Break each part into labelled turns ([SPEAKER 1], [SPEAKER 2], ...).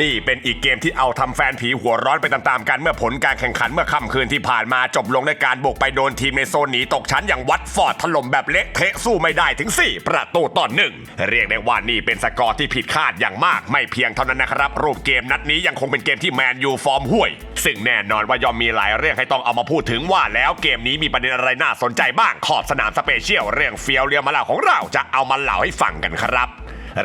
[SPEAKER 1] นี่เป็นอีกเกมที่เอาทำแฟนผีหัวร้อนไปตามๆกันเมื่อผลการแข่งขันเมื่อค่ำคืนที่ผ่านมาจบลงด้วยการบุกไปโดนทีมในโซนหนีตกชั้นอย่างวัดฟอร์ดถล่มแบบเละเทะสู้ไม่ได้ถึง 4 ประตูต่อหนึ่งเรียกได้ว่านี่เป็นสกอร์ที่ผิดคาดอย่างมาก ไม่เพียงเท่านั้นนะครับ รูปเกมนัดนี้ยังคงเป็นเกมที่แมนยูฟอร์มห่วย ซึ่งแน่นอนว่ายอมมีหลายเรื่องให้ต้องเอามาพูดถึงว่าแล้วเกมนี้มีประเด็นอะไรน่าสนใจบ้างขอบสนามสเปเชียลเรื่องเฟียวเรียมาล่าของเราจะเอามาเล่าให้ฟังกันครับ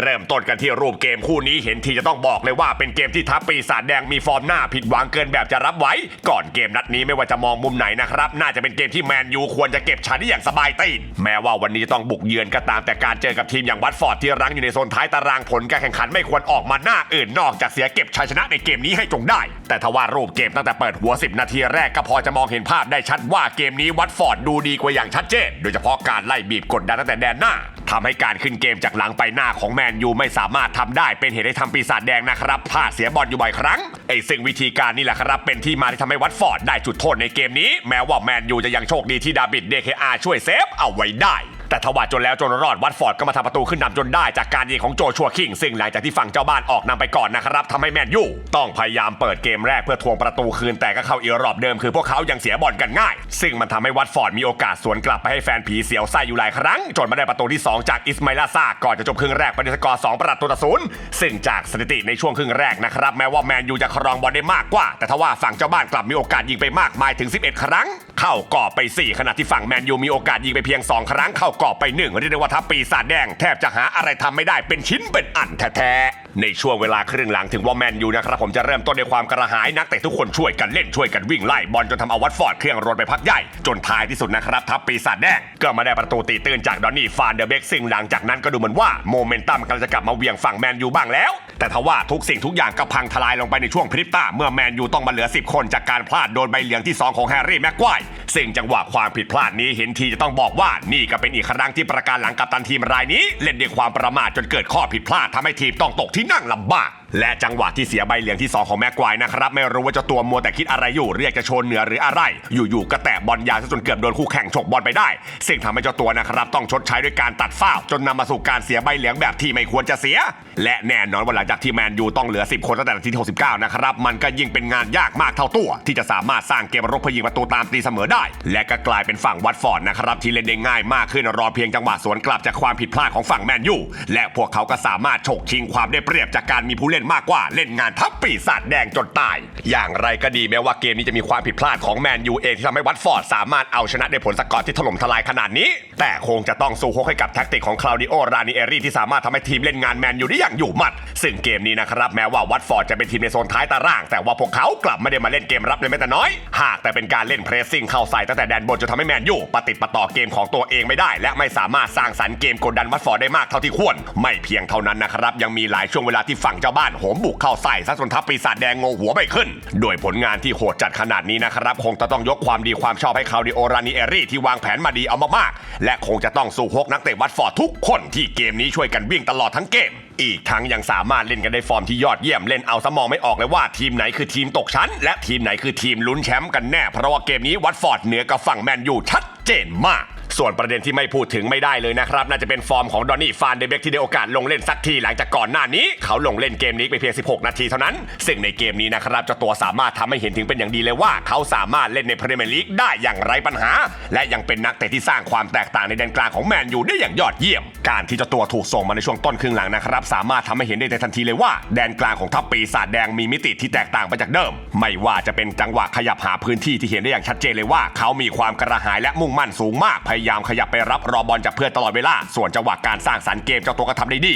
[SPEAKER 1] เริ่มต้นกันที่รูปเกมคู่นี้เห็นทีจะต้องบอกเลยว่าเป็นเกมที่ทัพปีศาจแดงมีฟอร์มหน้าผิดหวังเกินแบบจะรับไว้ ก่อนเกมนัดนี้ไม่ว่าจะมองมุมไหนนะครับ น่าจะเป็นเกมที่แมนยูควรจะเก็บชัยได้อย่างสบายตีนแม้ว่าวันนี้จะต้องบุกเยือนก็ตามแต่การเจอกับทีมอย่างวัตฟอร์ดที่รั้งอยู่ในโซนท้ายตารางผลการแข่งขันไม่ควรออกมาหน้าอื่นนอกจากเสียเก็บชัยชนะในเกมนี้ให้จงได้ แต่ทว่ารูปเกมตั้งแต่เปิดหัว 10 นาทีแรกก็พอจะมองเห็นภาพได้ชัดว่าเกมนี้วัตฟอร์ดดูดีกว่าอย่างชัดเจน โดยเฉพาะการไล่บีบกดดันตั้งแต่แดนหน้า ทำให้การขึ้นเกมจากหลังไปหน้าของแมนยูไม่สามารถทำได้เป็นเหตุให้ทำปีศาจแดงนะครับพลาดเสียบอลอยู่บ่อยครั้งไอ้ซึ่งวิธีการนี่แหละครับ เป็นที่มาที่ทำให้วัตฟอร์ดได้จุดโทษในเกมนี้ แม้ว่าแมนยูจะยังโชคดีที่ดาบิดเดคอาช่วยเซฟเอาไว้ได้ แต่ทว่าจนแล้วจนรอดวัตฟอร์ดก็มาทำประตูขึ้นนำจนได้จากการยิงของโจชัวคิงซึ่งหลังจากที่ฝั่งเจ้าบ้านออกนำไปก่อนนะครับทำให้แมนยูต้องพยายามเปิดเกมแรกเพื่อทวงประตูคืนแต่ก็เข้าอีรอบเดิมคือพวกเขายังเสียบอลกันง่าย ซึ่งมันทำให้วัตฟอร์ดมีโอกาสสวนกลับไปให้แฟนผีเสียวไส้อยู่หลายครั้ง จนมาได้ประตูที่ 2 จากอิสมาลาซาก่อนจะจบครึ่งแรกไปด้วยสกอร์2ประตูต่อศูนย์ซึ่งจากสถิติในช่วงครึ่งแรกนะครับแม้ว่าแมนยูจะครองบอลได้มากกว่า แต่ทว่าฝั่งเจ้าบ้านกลับมีโอกาสยิงไปมากมายถึง 11 ครั้ง เข้ากรอบไป 4 ขณะที่ฝั่งแมนยูมีโอกาสยิงไปเพียง 2 ครั้งเข้ากรอบไป 1 เรียกได้ว่าทัพปีศาจแดง แทบจะหาอะไรทำไม่ได้เป็นชิ้นเป็นอันแท้ๆ ในช่วงเวลาครึ่งหลังถึงว่าแมนยูนะครับผมจะเริ่มต้นด้วยความกระหายนักเตะทุกคนช่วยกันเล่นช่วยกันวิ่งไล่บอลจนทำเอาวัตฟอร์ดเครื่องรถไปพักใหญ่ จนท้ายที่สุดนะครับทัพปีศาจแดงก็มาได้ประตูตีตื้นจากดอนนี่ฟานเดอร์เบกซึ่งหลังจากนั้นก็ดูเหมือนว่าโมเมนตัมกำลังจะกลับมาเวียงฝั่งแมนยูบ้างแล้ว แต่ทว่าทุกสิ่งทุกอย่างก็พังทลายลงไปในช่วงพริบตาเมื่อแมนยูต้องมาเหลือ 10 คนจากการพลาดโดนใบเหลืองที่ 2 ของแฮร์รี่แม็กควายซึ่งจังหวะความผิดพลาดนี้เห็นทีจะต้องบอกว่านี่ก็เป็นอีกครั้งที่ประการหลังกัปตันทีมรายนี้ เล่นด้วยความประมาทจนเกิดข้อผิดพลาดทำให้ทีมต้องตกที่นั่งลำบาก และจังหวะที่เสียใบเหลืองที่ 2 ของแม็กควายนะครับ ไม่รู้ว่าเจะตัวมัวแต่คิดอะไรอยู่เรียกจะโชนเหนือหรืออะไร อยู่ๆก็แตะบอลยาวซะจนเกือบโดนคู่แข่งฉกบอลไปได้ ซึ่งทำให้เจ้าตัวนะครับ ต้องชดใช้ด้วยการตัดฟาจนนำมาสู่การเสียใบเหลืองแบบที่ไม่ควรจะเสีย และแน่นอนว่าหลังจากที่แมนยูต้องเหลือ 10 คนตั้งแต่นาทีที่69 นะครับมันก็ยิ่งเป็นงานยากมากเท่าตัว ที่จะสามารถสร้างเกมรบเพื่อยิงประตูตามตีเสมอได้ และก็กลายเป็นฝั่งวัตฟอร์ดนะครับที่เล่นได้ง่ายมากขึ้นรอเพียงจังหวะสวนกลับจากความผิดพลาดของฝั่งแมนยูและพวกเขาก็สามารถฉกชิงความได้เปรียบจากการมีผู้เล่นมากกว่าเล่นงานทัพปีศาจแดงจนตาย อย่างไรก็ดีแม้ว่าเกมนี้จะมีความผิดพลาดของแมนยูเองที่ทำให้วัตฟอร์ดสามารถเอาชนะได้ผลสกอร์ที่ถล่มทลายขนาดนี้ แต่คงจะต้องสู้ฮกให้กับแท็กติกของคลาวดิโอรานิเอรีที่สามารถทำให้ทีมเล่นงานแมนยูได้อย่างอยู่หมัด ซึ่งเกมนี้นะครับแม้ว่าวัตฟอร์ดจะเป็นทีมในโซนท้ายตาราง แต่ว่าพวกเขากลับไม่ได้มาเล่นเกมรับเลยแม้แต่น้อย หากแต่เป็นการเล่นเพรสซิ่งเข้าใส่ตั้งแต่แดนบนจนทำให้แมนยูปฏิดปะต่อเกมของตัวเองไม่ได้ และไม่สามารถสร้างสรรค์เกมกดดันวัตฟอร์ดได้มากเท่าที่ควร ไม่เพียงเท่านั้นนะครับยังมีหลายช่วงเวลาที่ฝั่งเจ้าบ้านโหมบุกเข้าใส่ซะจนทัพปีศาจแดงงงหัวไม่ขึ้น โดยผลงานที่โหดจัดขนาดนี้นะครับคงจะต้องยกความดีความชอบให้คาวดิโอรานิเอรีที่วางแผนมาดีเอามากๆและคงจะต้องสู้ฮกนักเตะวัตฟอร์ดทุกคนที่เกมนี้ช่วยกันวิ่งตลอดทั้งเกม อีกทั้งยังสามารถเล่นกันได้ฟอร์มที่ยอดเยี่ยมเล่นเอาสมองไม่ออกเลยว่าทีมไหนคือทีมตกชั้น และทีมไหนคือทีมลุ้นแชมป์กันแน่เพราะว่าเกมนี้วัตฟอร์ดเหนือกับฝั่งแมนยูชัดเจนมาก ส่วนประเด็นที่ไม่พูดถึงไม่ได้เลยนะครับ น่าจะเป็นฟอร์มของดอนนี่ฟานเดเบกที่ได้โอกาสลงเล่นสักทีหลังจากก่อนหน้านี้ เขาลงเล่นเกมนี้ไปเพียง 16 นาทีเท่านั้น ซึ่งในเกมนี้นะครับเจ้าตัวสามารถทำให้เห็นถึงเป็นอย่างดีเลยว่า เขาสามารถเล่นในพรีเมียร์ลีกได้อย่างไร้ปัญหา และยังเป็นนักเตะที่สร้างความแตกต่างในแดนกลางของแมนยูได้อย่างยอดเยี่ยม การที่เจ้าตัวถูกส่งมาในช่วงต้นครึ่งหลังนะครับสามารถทำให้เห็นได้ในทันทีเลยว่า แดนกลางของทัพปีศาจแดงมีมิติที่แตกต่างไปจากเดิม ไม่ว่าจะเป็นจังหวะขยับหาพื้นที่ที่เห็นได้อย่างชัดเจนเลยว่า เขามีความกระหายและมุ่งมั่นสูงมากพยยามขยับไปรับรอบอลจากเพื่อนตลอดเวลา ส่วนจังหวะการสร้างสรรค์เกมเจ้าตัวก็ทำได้ดี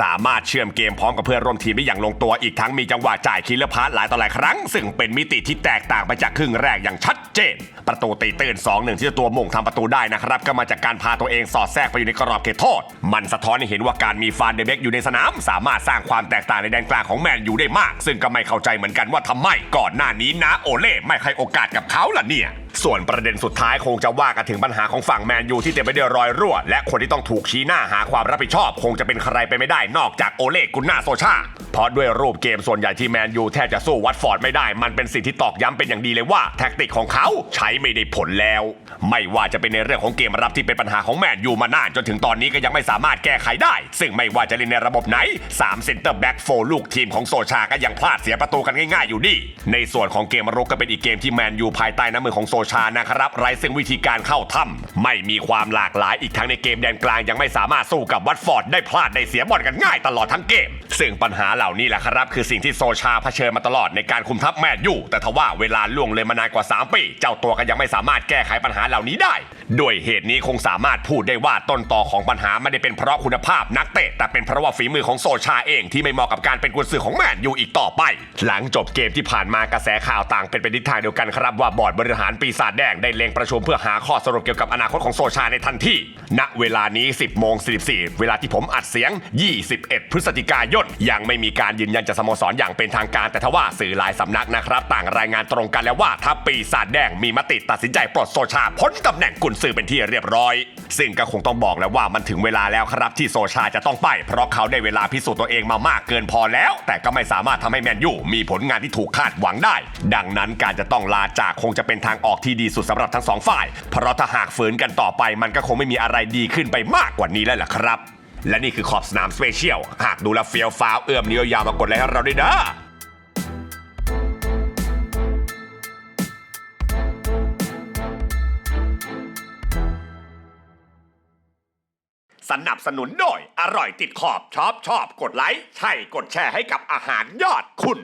[SPEAKER 1] สามารถเชื่อมเกมพร้อมกับเพื่อนร่วมทีมได้อย่างลงตัวอีกทั้งมีจังหวะจ่ายคิลเลอร์พาสหลายต่อหลายครั้ง ซึ่งเป็นมิติที่แตกต่างไปจากครึ่งแรกอย่างชัดเจน ประตูตีตื้น2-1ที่เจ้าตัวม่งทำประตูได้นะครับ ก็มาจากการพาตัวเองสอดแทรกไปอยู่ในกรอบเขตโทษ มันสะท้อนให้เห็นว่าการมีฟานเดเบกอยู่ในสนาม สามารถสร้างความแตกต่างในแดนกลางของแมนยูได้มาก ซึ่งก็ไม่เข้าใจเหมือนกันว่าทำไมก่อนหน้านี้นะโอเล่ไม่ให้โอกาสกับเขาล่ะเนี่ย ส่วนประเด็นสุดท้ายคงจะว่ากันถึงปัญหาของฝั่งแมนยูที่เต็มไปด้วยรอยรั่ว และคนที่ต้องถูกชี้หน้าหาความรับผิดชอบ คงจะเป็นใครไปไม่ได้นอกจากโอเล่กุนนาโซชา ราะด้วยรูปเกมส่วนใหญ่ที่แมนยูแทบจะสู้วัตฟอร์ดไม่ได้ มันเป็นสิ่งที่ตอกย้ำเป็นอย่างดีเลยว่าแท็กติกของเขาใช้ไม่ได้ผลแล้ว ไม่ว่าจะเป็นในเรื่องของเกมรับที่เป็นปัญหาของแมนยูมานานจนถึงตอนนี้ก็ยังไม่สามารถแก้ไขได้ ซึ่งไม่ว่าจะเล่นในระบบไหน3เซนเตอร์แบ็กโฟลูกทีมของโซชาก็ยังพลาดเสียประตูกันง่ายๆอยู่ดี ในส่วนของเกมรุกก็เป็นอีกเกมที่แมนยูภายใต้น้ำมือของโซชานะครับไร้ซึ่งวิธีการเข้าถ้ำไม่มีความหลากหลายอีกทั้งในเกมแดนกลางยังไม่สามารถสู้กับวัตฟอร์ดได้พลาดได้เสียบอลกันง่ายตลอดทั้งเกม ซึ่งปัญหาเหล่านี่แหละครับ คือสิ่งที่โซชาเผชิญมาตลอดในการคุมทัพแมนยูแต่ทว่าเวลาล่วงเลยมานานกว่า 3 ปี เจ้าตัวก็ยังไม่สามารถแก้ไขปัญหาเหล่านี้ได้ ด้วยเหตุนี้คงสามารถพูดได้ว่าต้นต่อของปัญหาไม่ได้เป็นเพราะคุณภาพนักเตะแต่เป็นเพราะว่าฝีมือของโซชาเองที่ไม่เหมาะกับการเป็นกุญสือของแมนยูอีกต่อไป หลังจบเกมที่ผ่านมากระแสข่าวต่างเป็นไปทิศทางเดียวกันครับว่าบอร์ดบริหารปีศาจแดงได้เล็งประชุมเพื่อหาข้อสรุปเกี่ยวกับอนาคตของโซชาในทันทีณเวลานี้ 10โมง44 เวลาที่ผมอัดเสียง 21 พฤศจิกายนยังไม่มีการยืนยันจากสโมสรอย่างเป็นทางการแต่ทว่าสื่อหลายสำนักนะครับ ต่างรายงานตรงกันแล้วว่าถ้าปีศาจแดงมีมติตัดสินใจปลดโซชาพ้นตำแหน่งกุนซื้อเป็นที่เรียบร้อย ซึ่งก็คงต้องบอกแล้วว่ามันถึงเวลาแล้วครับที่โซชาจะต้องไป เพราะเขาได้เวลาพิสูจน์ตัวเองมามากเกินพอแล้ว แต่ก็ไม่สามารถทำให้แมนยูมีผลงานที่ถูกคาดหวังได้ ดังนั้นการจะต้องลาจากคงจะเป็นทางออกที่ดีสุดสำหรับทั้งสองฝ่าย เพราะถ้าหากฝืนกันต่อไป มันก็คงไม่มีอะไรดีขึ้นไปมากกว่านี้แล้วล่ะครับ และนี่คือขอบสนามสเปเชียล หากดูแลเฟียวฟ้าเอื้อมนิ้วยาวมากดไลค์ให้เราด้วยนะ สนับสนุนโดยอร่อยติดขอบชอบชอบกดไลค์ใช่กดแชร์ให้กับอาหารยอดคุณ